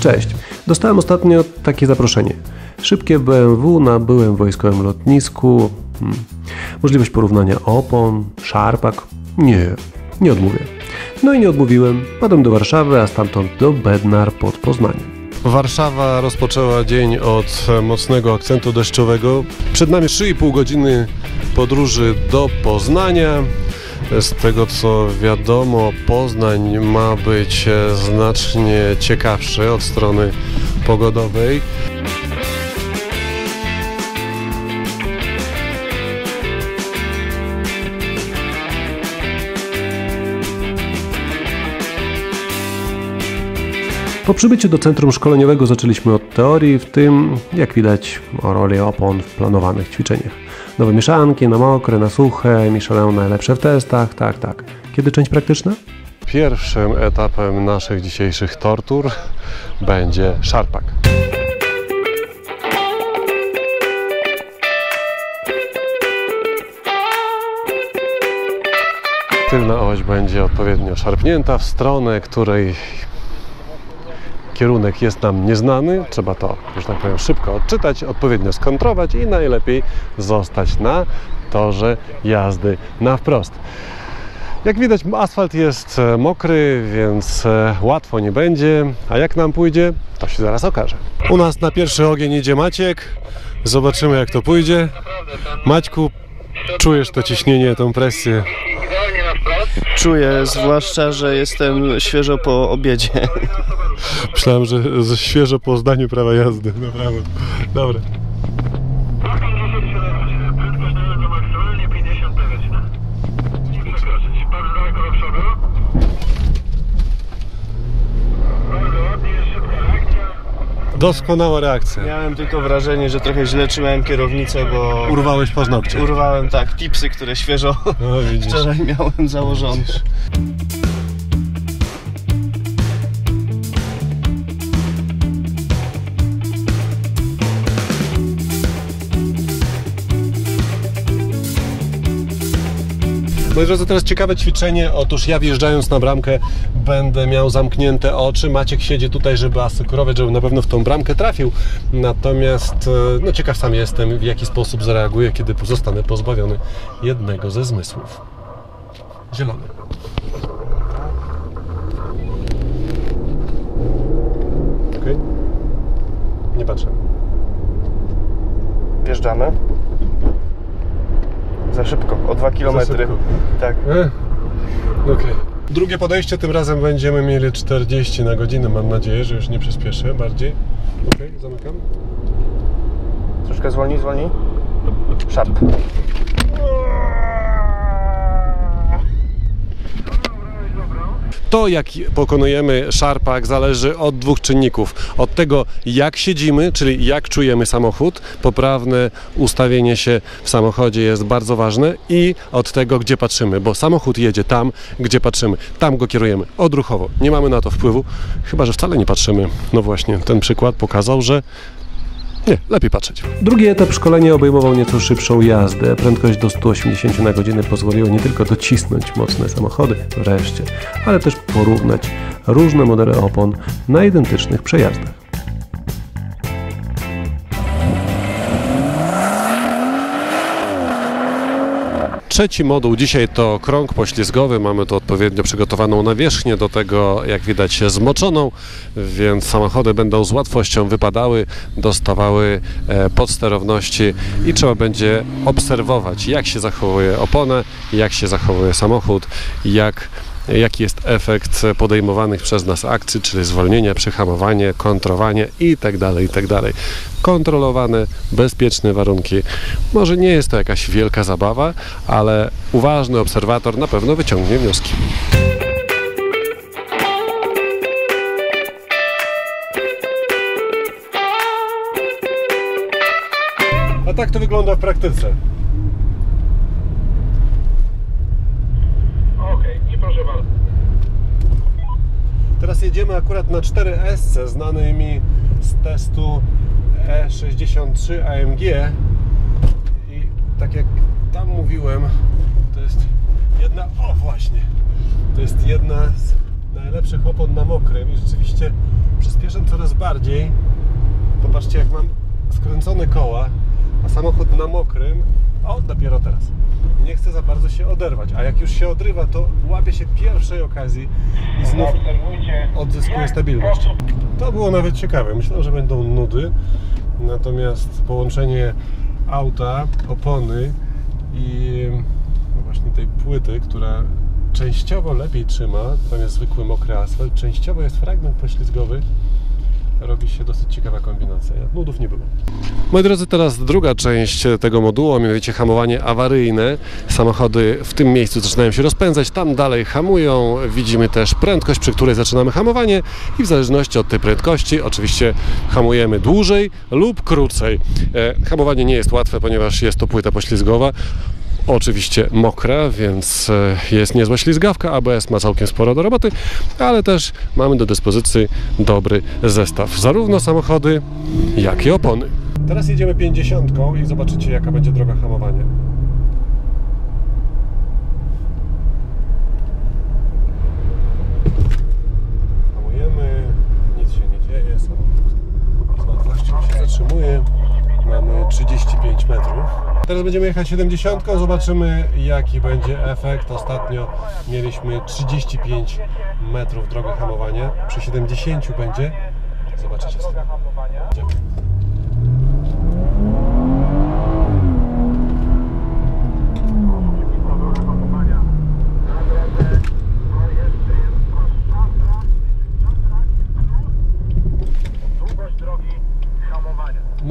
Cześć. Dostałem ostatnio takie zaproszenie. Szybkie BMW na byłym wojskowym lotnisku. Hmm. Możliwość porównania opon, szarpak. Nie, nie odmówię. No i nie odmówiłem. Padłem do Warszawy, a stamtąd do Bednar pod Poznaniem. Warszawa rozpoczęła dzień od mocnego akcentu deszczowego. Przed nami 3,5 godziny podróży do Poznania. Z tego co wiadomo, Poznań ma być znacznie ciekawszy od strony pogodowej. Po przybyciu do centrum szkoleniowego zaczęliśmy od teorii, w tym, jak widać, o roli opon w planowanych ćwiczeniach. Nowe mieszanki, na mokre, na suche, Michelin najlepsze w testach, tak, tak. Kiedy część praktyczna? Pierwszym etapem naszych dzisiejszych tortur będzie szarpak. Tylna oś będzie odpowiednio szarpnięta w stronę, której kierunek jest nam nieznany. Trzeba to, że tak powiem, szybko odczytać, odpowiednio skontrować i najlepiej zostać na torze jazdy na wprost. Jak widać, asfalt jest e, mokry, więc e, łatwo nie będzie. A jak nam pójdzie, to się zaraz okaże. U nas na pierwszy ogień idzie Maciek. Zobaczymy, jak to pójdzie. Maćku, czujesz to ciśnienie, tą presję? Czuję, zwłaszcza, że jestem świeżo po obiedzie. Myślałem, że świeżo po zdaniu prawa jazdy. Naprawdę. Dobra. Prędkość dojazdu maksymalnie 50 powietrzna. Nie przekroczyć. Bardzo daleko do przodu. Bardzo ładnie, szybka reakcja. Doskonała reakcja. Miałem tylko wrażenie, że trochę źle trzymałem kierownicę, bo Urwałeś paznokcie. urwałem tak tipsy, które świeżo No wczoraj miałem założone. Moi drodzy, teraz ciekawe ćwiczenie. Otóż ja wjeżdżając na bramkę będę miał zamknięte oczy. Maciek siedzi tutaj, żeby asykurować, żeby na pewno w tą bramkę trafił. Natomiast e, no, ciekaw sam jestem, w jaki sposób zareaguję, kiedy zostanę pozbawiony jednego ze zmysłów. Zielony. Okej. Nie patrzę. Wjeżdżamy. Za szybko, o 2 km. Tak. E? Okej. Drugie podejście, tym razem będziemy mieli 40 na godzinę. Mam nadzieję, że już nie przyspieszę bardziej. Okej, zamykam. Troszkę zwolnij, zwolnij. Szarp. To, jak pokonujemy szarpak, zależy od dwóch czynników. Od tego, jak siedzimy, czyli jak czujemy samochód. Poprawne ustawienie się w samochodzie jest bardzo ważne i od tego, gdzie patrzymy, bo samochód jedzie tam, gdzie patrzymy. Tam go kierujemy odruchowo. Nie mamy na to wpływu, chyba że wcale nie patrzymy. No właśnie, ten przykład pokazał, że nie, lepiej patrzeć. Drugi etap szkolenia obejmował nieco szybszą jazdę. Prędkość do 180 na godzinę pozwoliła nie tylko docisnąć mocne samochody, wreszcie, ale też porównać różne modele opon na identycznych przejazdach. Trzeci moduł dzisiaj to krąg poślizgowy. Mamy tu odpowiednio przygotowaną nawierzchnię, do tego jak widać zmoczoną, więc samochody będą z łatwością wypadały, dostawały e, podsterowności i trzeba będzie obserwować jak się zachowuje opona, jak się zachowuje samochód, jak jaki jest efekt podejmowanych przez nas akcji, czyli zwolnienie, przyhamowanie, kontrowanie itd., itd. Kontrolowane, bezpieczne warunki. Może nie jest to jakaś wielka zabawa, ale uważny obserwator na pewno wyciągnie wnioski. A tak to wygląda w praktyce. Okej, i proszę bardzo. Teraz jedziemy akurat na 4S, znany mi z testu E63 AMG i tak jak tam mówiłem, to jest jedna, o właśnie, to jest jedna z najlepszy opon na mokrym i rzeczywiście przyspieszam coraz bardziej. Popatrzcie jak mam skręcone koła, a samochód na mokrym, o dopiero teraz. Nie chce za bardzo się oderwać, a jak już się odrywa, to łapie się pierwszej okazji i znów odzyskuje stabilność. To było nawet ciekawe. Myślałem, że będą nudy, natomiast połączenie auta, opony i no właśnie tej płyty, która częściowo lepiej trzyma, tam jest zwykły mokry asfalt, częściowo jest fragment poślizgowy, robi się dosyć ciekawa kombinacja. Nudów nie było. Moi drodzy, teraz druga część tego modułu, a mianowicie hamowanie awaryjne. Samochody w tym miejscu zaczynają się rozpędzać, tam dalej hamują. Widzimy też prędkość, przy której zaczynamy hamowanie i w zależności od tej prędkości oczywiście hamujemy dłużej lub krócej. E, hamowanie nie jest łatwe, ponieważ jest to płyta poślizgowa. Oczywiście mokra, więc e, jest niezła ślizgawka. ABS ma całkiem sporo do roboty, ale też mamy do dyspozycji dobry zestaw. Zarówno samochody, jak i opony. Teraz jedziemy 50 i zobaczycie jaka będzie droga hamowania. Hamujemy, nic się nie dzieje, samochód z łatwością się zatrzymuje. Mamy 35 metrów. Teraz będziemy jechać 70, zobaczymy jaki będzie efekt. Ostatnio mieliśmy 35 metrów drogi hamowania. Przy 70 będzie. Zobaczycie sobie. Idziemy.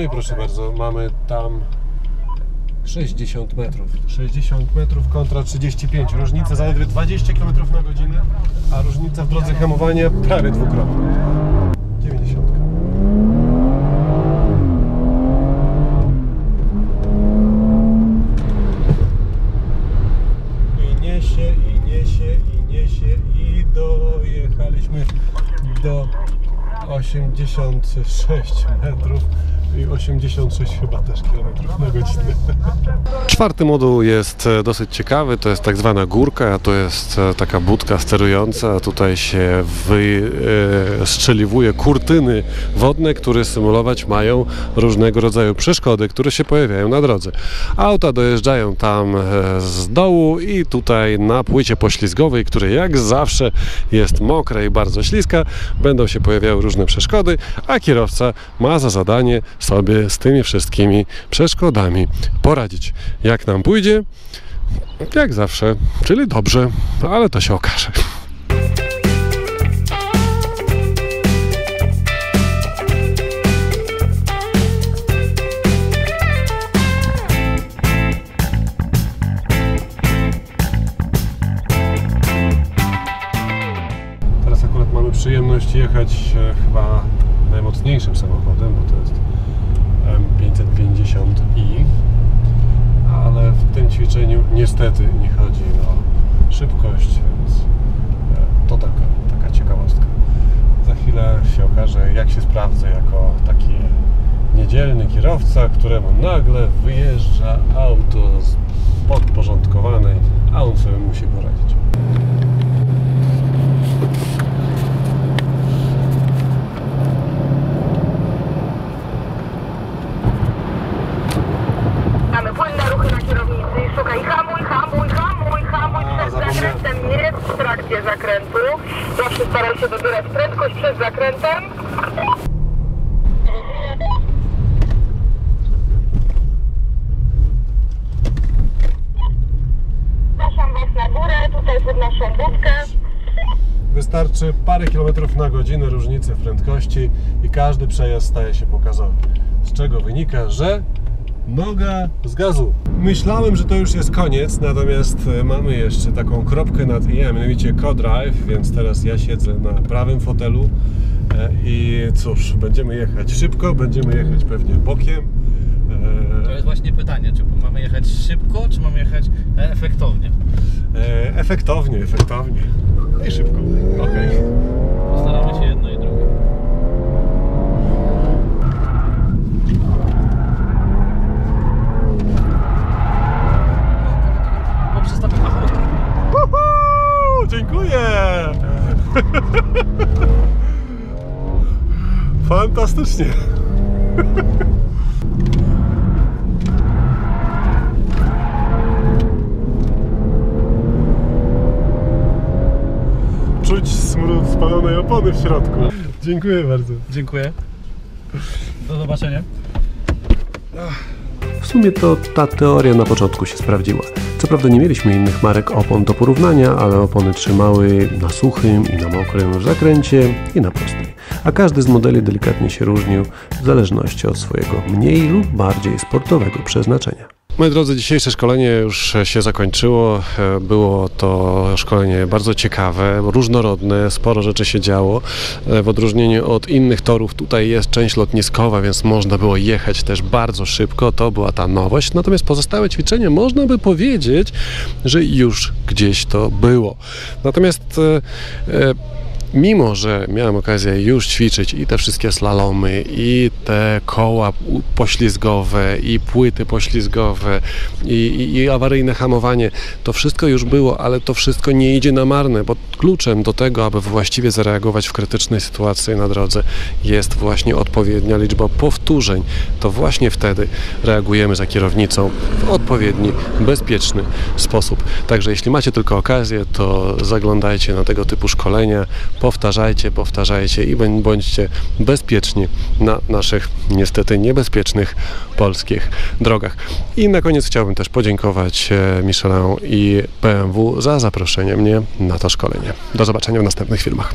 No i proszę bardzo, mamy tam 60 metrów. 60 metrów kontra 35. Różnica zaledwie 20 km na godzinę, a różnica w drodze hamowania prawie dwukrotna. 90. I niesie, i niesie, i niesie, i dojechaliśmy do 86 metrów i 86 chyba też kilometrów na godzinę. Czwarty moduł jest e, dosyć ciekawy, to jest tak zwana górka, to jest e, taka budka sterująca, tutaj się wystrzeliwuje kurtyny wodne, które symulować mają różnego rodzaju przeszkody, które się pojawiają na drodze. Auta dojeżdżają tam e, z dołu i tutaj na płycie poślizgowej, której jak zawsze jest mokra i bardzo śliska, będą się pojawiały różne przeszkody, a kierowca ma za zadanie sobie z tymi wszystkimi przeszkodami poradzić. Jak nam pójdzie? Jak zawsze, czyli dobrze, ale to się okaże. Teraz akurat mamy przyjemność jechać e, chyba najmocniejszym samochodem, bo to jest M550i, ale w tym ćwiczeniu niestety nie chodzi o szybkość, więc e, to taka, taka ciekawostka. Za chwilę się okaże, jak się sprawdzę jako taki niedzielny kierowca, któremu nagle wyjeżdża auto z podporządkowanej, a on sobie musi poradzić. Mamy płynne ruchy na kierownicy i szukaj hamuj, hamuj, hamuj, hamuj A, przed zapomniałem. zakrętem, nie trakcie zakrętu. Zawsze staraj się dobierać prędkość przed zakrętem. Zapraszam Was na górę, tutaj pod naszą budkę. Wystarczy parę kilometrów na godzinę różnicy prędkości i każdy przejazd staje się pokazowy. Z czego wynika, że noga z gazu. Myślałem, że to już jest koniec, natomiast e, mamy jeszcze taką kropkę nad i, a mianowicie co-drive, więc teraz ja siedzę na prawym fotelu e, i cóż, będziemy jechać szybko, będziemy jechać pewnie bokiem. E, To jest właśnie pytanie, czy mamy jechać szybko, czy mamy jechać efektownie. e, Efektownie, efektownie i szybko. Okej. Postaramy się jedno Gratuluję! Fantastycznie! Czuć smród spalonej opony w środku. Dziękuję bardzo. Dziękuję. Do zobaczenia. W sumie to ta teoria na początku się sprawdziła. Co prawda nie mieliśmy innych marek opon do porównania, ale opony trzymały na suchym i na mokrym zakręcie i na prostej. A każdy z modeli delikatnie się różnił w zależności od swojego mniej lub bardziej sportowego przeznaczenia. Moi drodzy, dzisiejsze szkolenie już się zakończyło. E, Było to szkolenie bardzo ciekawe, różnorodne, sporo rzeczy się działo. E, W odróżnieniu od innych torów, tutaj jest część lotniskowa, więc można było jechać też bardzo szybko. To była ta nowość. Natomiast pozostałe ćwiczenia można by powiedzieć, że już gdzieś to było. Natomiast e, e, mimo że miałem okazję już ćwiczyć i te wszystkie slalomy, i te koła poślizgowe, i płyty poślizgowe, i, i, i awaryjne hamowanie, to wszystko już było, ale to wszystko nie idzie na marne, bo kluczem do tego, aby właściwie zareagować w krytycznej sytuacji na drodze jest właśnie odpowiednia liczba powtórzeń. To właśnie wtedy reagujemy za kierownicą w odpowiedni, bezpieczny sposób. Także jeśli macie tylko okazję, to zaglądajcie na tego typu szkolenia, powtarzajcie, powtarzajcie i bądź- bądźcie bezpieczni na naszych niestety niebezpiecznych polskich drogach. I na koniec chciałbym też podziękować e, Michelin i BMW za zaproszenie mnie na to szkolenie. Do zobaczenia w następnych filmach.